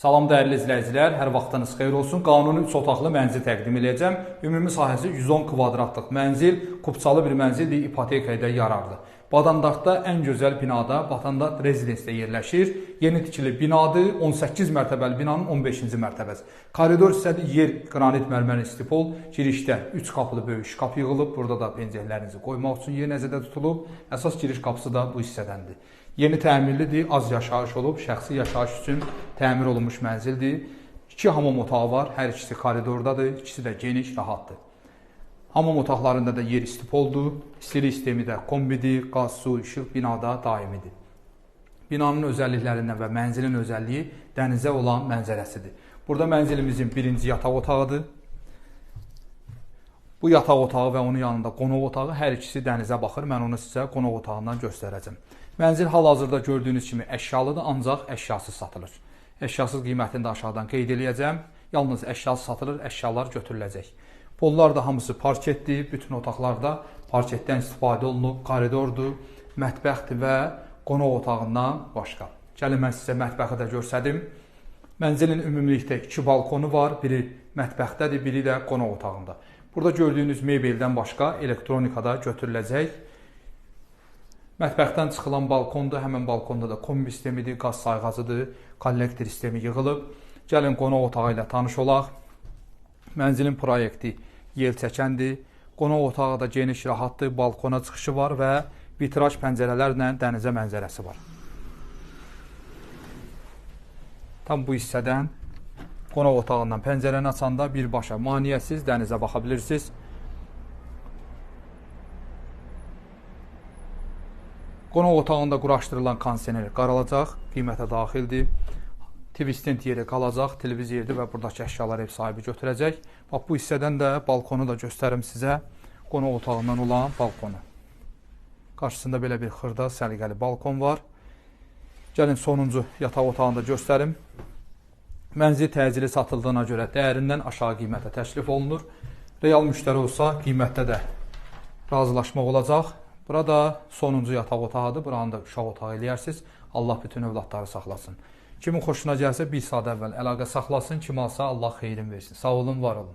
Salam dəyərli izləyicilər, hər vaxtınız xeyir olsun. Qanuni 3 otaqlı mənzil təqdim edəcəm. Ümumi sahəsi 110 kvadratlıq mənzil, kubçalı bir mənzildir, ipoteka ilə yararlı. Badandaqda ən gözəl binada Batandaq rezidensiya yerləşir. Yeni tikili binadır, 18 mərtəbəli binanın 15-ci mərtəbəsi. Koridor hissədə yer qranit mərmər istipol, girişdə 3 qapılı böyük şkaf yığılıb, burada da pencəklərinizi qoymaq üçün yer nəzərdə tutulub. Əsas giriş qapısı da bu hissədəndir. Yeni təmirlidir, az yaşayış olub, şəxsi yaşayış üçün təmir olunmuş mənzildir. İki hamam otağı var, hər ikisi koridordadır, ikisi də geniş, rahatdır. Hamam otaqlarında da yer istipoldur, istilik sistemi də kombidir, qaz, su, işıq binada daimidir. Binanın özəlliklərindən və mənzilin özəlliyi dənizə olan mənzərəsidir. Burada mənzilimizin birinci yataq otağıdır. Bu yataq otağı və onun yanında qonaq otağı hər ikisi dənizə baxır. Mən onu sizə qonaq otağından göstərəcəm. Mənzil hal-hazırda gördüyünüz kimi əşyalıdır, ancaq əşyasız satılır. Əşyasız qiymətini də aşağıdan qeyd eləyəcəm. Yalnız əşyasız satılır, əşyalar götürüləcək. Pollar da hamısı parketdir. Bütün otaqlarda parketdən istifadə olunub, koridordur, mətbəxdir və qonaq otağından başqa. Gəlin mən sizə mətbəxi də göstərim. Mənzilin ümumilikdə 2 balkonu var. Biri mətbəxdədir, biri də qonaq otağında. Burada gördüyünüz mebeldən başqa elektronika da götürüləcək. Mətbəxdən çıxılan balkonda, həmin balkonda da kombi sistemidir, qaz sayğacıdır, kollektor sistemi yığılıb. Gəlin qonaq otağı ilə tanış olaq. Mənzilin proyekti yel çəkəndir. Qonaq otağı da geniş, rahatdır, balkona çıxışı var və vitraj pəncərələrlə dənizə mənzərəsi var. Tam bu hissədən qonaq otağından pəncərəni açanda birbaşa maneəsiz dənizə baxa bilirsiniz. Qonaq otağında quraşdırılan kondisioner qaralacaq, qiymətə daxildir. TV stent yeri qalacaq, televizordur və buradakı əşyalar ev sahibi götürəcək. Bax bu hissədən də balkonu da göstərim sizə. Qonaq otağından olan balkonu. Qarşısında belə bir xırda səliqəli balkon var. Gəlin sonuncu yataq otağını da göstərim. Mənzil təcili satıldığına görə dəyərindən aşağı qiymətə təklif olunur. Real müştəri olsa qiymətdə də razılaşmaq olacaq. Burada sonuncu yataq otağıdır. Buranı da uşaq otağı eləyərsiniz. Allah bütün övladları saxlasın. Kimin xoşuna gəlsə bir saat əvvəl əlaqə saxlasın, kim alsa Allah xeyrin versin. Sağ olun, var olun.